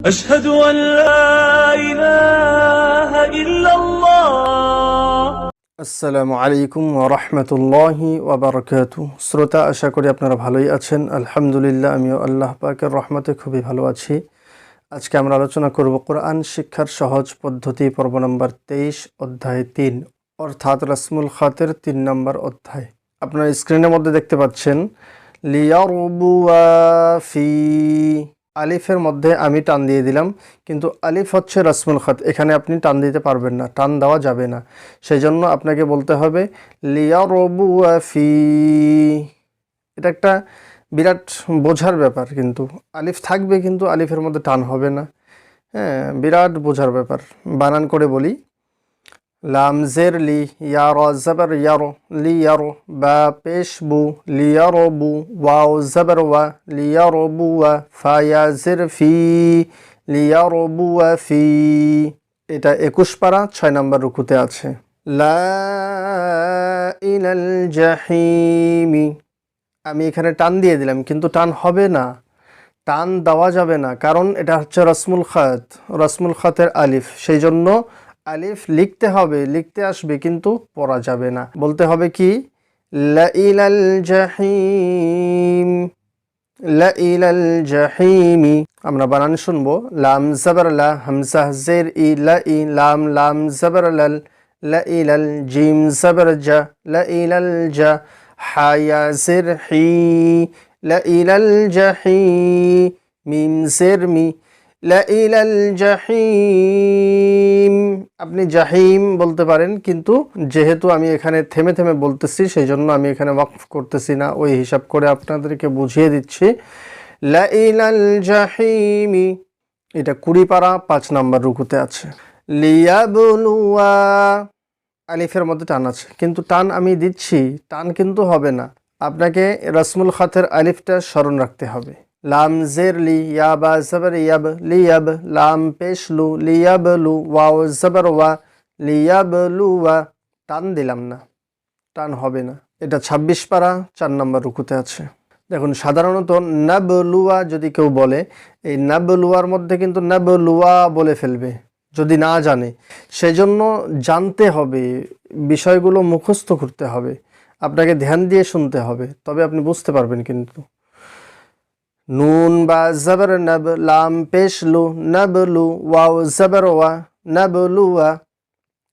أشهد أن لا إله إلا الله আসসালামু আলাইকুম ওরহমতুল্লাহি ওবরকাত শ্রোতা আশা করি আপনারা ভালোই আছেন আলহামদুলিল্লাহ আমিও আল্লাহ পাকের রহমতে খুবই ভালো আছি আজকে আমরা আলোচনা করব কোরআন শিক্ষার সহজ পদ্ধতি পর্ব নম্বর তেইশ অধ্যায় তিন অর্থাৎ রসমুল খাতের তিন নম্বর অধ্যায় আপনার স্ক্রিনের মধ্যে দেখতে পাচ্ছেন লিয়ারবুয়া ফি আলিফের মধ্যে আমি টান দিয়ে দিলাম। কিন্তু আলিফ হচ্ছে রসমুল খত, এখানে আপনি টান দিতে পারবেন না, টান দেওয়া যাবে না। সেই জন্য আপনাকে বলতে হবে লিয়া রবু ফি এটা একটা বিরাট বোঝার ব্যাপার কিন্তু, আলিফ থাকবে কিন্তু আলিফের মধ্যে টান হবে না। হ্যাঁ বিরাট বোঝার ব্যাপার। বানান করে বলি লাম জের লি ইয়ারো জবর ইয়ারো লি ইয়ারো বা পেশ বু লিয়ারো বু, ওয়াও জবর ওয়া লিয়ারো বু ওয়া ফায়া জের ফি লিয়ারো বু ওয়া ফি। এটা একুশ পারা, ছয় নম্বর রুকুতে আছে। লা ইলাল জাহিমি। আমি এখানে টান দিয়ে দিলাম, কিন্তু টান হবে না। টান দেওয়া যাবে না, কারণ এটা হচ্ছে রসমুল খাত, রসমুল খাতের আলিফ। সেই জন্য আলিফ লিখতে হবে, লিখতে আসবে কিন্তু পড়া যাবে না। বলতে হবে কি? লাইলাল জাহিম লাইলাল জাহিমি। আমরা বানান শুনব। লাম জবর লা, হামজা জের ই, লা ই, লাম লাম জবর লাল লাইলাল জিম জবর জা লাইলাল জা, হায়া জের হি লাইলাল জাহি মিম জের মি লাইলাল জাহিম। আপনি জাহিম বলতে পারেন, কিন্তু যেহেতু আমি এখানে থেমে থেমে বলতেছি সেই জন্য আমি এখানে ওয়াকফ করতেছি না। ওই হিসাব করে আপনাদেরকে বুঝিয়ে দিচ্ছি। জাহিমি, এটা কুড়ি পারা পাঁচ নাম্বার রুকুতে আছে। লিয়াবলুয়া, আলিফের মধ্যে টান আছে। কিন্তু টান আমি দিচ্ছি, টান কিন্তু হবে না। আপনাকে রসমুল খাতের আলিফটা স্মরণ রাখতে হবে। লাম জের লি ইয়াবা জবর ইয়াব লিয়াব লাম পেশ লু লিয়াব লু ওয়াও জবর ওয়া লিয়াব লু ওয়া টান দিলাম না। টান হবে না। এটা ছাব্বিশ পারা, চার নম্বর রুকুতে আছে। দেখুন, সাধারণত নাবলুয়া যদি কেউ বলে, এই নাবলুয়ার মধ্যে কিন্তু নাবলুয়া বলে ফেলবে, যদি না জানে। সেজন্য জানতে হবে, বিষয়গুলো মুখস্থ করতে হবে। আপনাকে ধ্যান দিয়ে শুনতে হবে, তবে আপনি বুঝতে পারবেন কিন্তু। নুন বা জবর নব লাম পেশলু নবলু ওয়াও জবর ওয়া নবলুয়া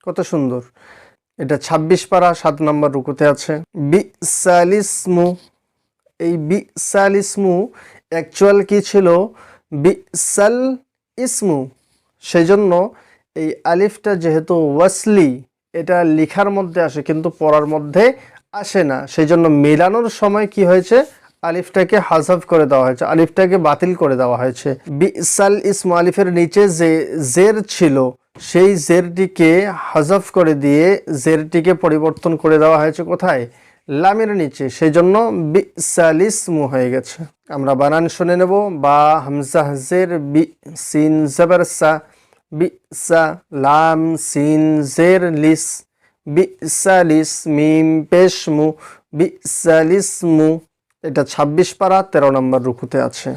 কত সুন্দর। এটা ছাব্বিশ পারা, সাত নম্বর রুকুতে আছে। বি সালিসমু এই বি সালিসমু অ্যাকচুয়াল কি ছিল? বি সাল ইসমু সেই জন্য এই আলিফটা যেহেতু ওয়াসলি, এটা লিখার মধ্যে আসে, কিন্তু পড়ার মধ্যে আসে না। সেই জন্য মেলানোর সময় কি হয়েছে? আলিফটাকে হাজাফ করে দেওয়া হয়েছে, আলিফটাকে বাতিল করে দেওয়া হয়েছে। বিসাল ইসমু আলিফের নিচে যে জের ছিল, সেই জেরটিকে হাজাফ করে দিয়ে জেরটিকে পরিবর্তন করে দেওয়া হয়েছে কোথায়? লামের নিচে। সেই জন্য বিসালিসমু হয়ে গেছে। আমরা বানান শুনে নেব। বা হামজা জের, বি, সিন জবর সা, বি, সা, লাম, সিন জের, লিস বি সালিস মিম পেশমু বি সালিসমু এটা ছাব্বিশ পারা, তেরো নম্বর রুকুতে আছে।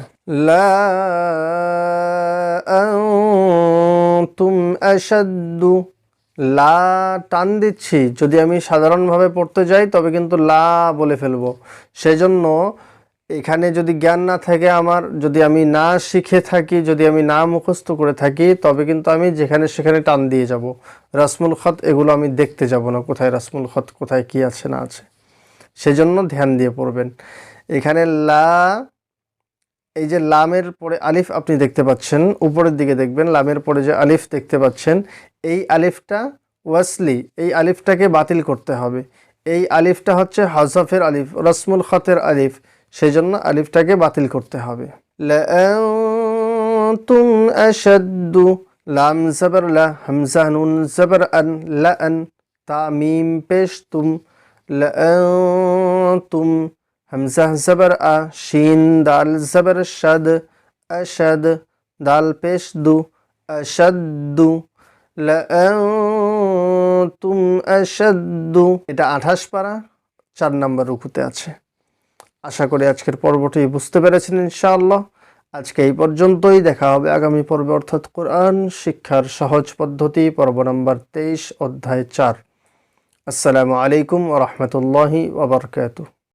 লা তুম লা টান দিচ্ছি, যদি আমি সাধারণভাবে পড়তে যাই, তবে কিন্তু লা বলে ফেলব। সেজন্য এখানে যদি জ্ঞান না থাকে আমার, যদি আমি না শিখে থাকি, যদি আমি না মুখস্থ করে থাকি, তবে কিন্তু আমি যেখানে সেখানে টান দিয়ে যাব। রসমুল খত, এগুলো আমি দেখতে যাব না। কোথায় রসমুল খত, কোথায় কি আছে, না আছে। সেজন্য ধ্যান দিয়ে পড়বেন। এখানে লা, এই যে লামের পরে আলিফ আপনি দেখতে পাচ্ছেন, উপরের দিকে দেখবেন, লামের পরে যে আলিফ দেখতে পাচ্ছেন, এই আলিফটা ওয়াসলি, এই আলিফটাকে বাতিল করতে হবে। এই আলিফটা হচ্ছে হজফের আলিফ, রসমুল খতের আলিফ সেই জন্য আলিফটাকে বাতিল করতে হবে। লাম জবর লা নুন জবর আন, লা আন তা মিম পেশ তুম। তুম হামজা জবর আ শিন দাল জবর শাদ আশাদ দাল পেশ দু আশাদ্দু তুম আশাদ্দু এটা আঠাশ পারা, চার নম্বর রুকুতে আছে। আশা করি আজকের পর্বটি বুঝতে পেরেছেন ইনশাআল্লাহ। আজকে এই পর্যন্তই, দেখা হবে আগামী পর্বে, অর্থাৎ কোরআন শিক্ষার সহজ পদ্ধতি, পর্ব নম্বর তেইশ, অধ্যায় চার। আসসালামু আলাইকুম ওরহমতুল্লাহি ওবরকাতুহ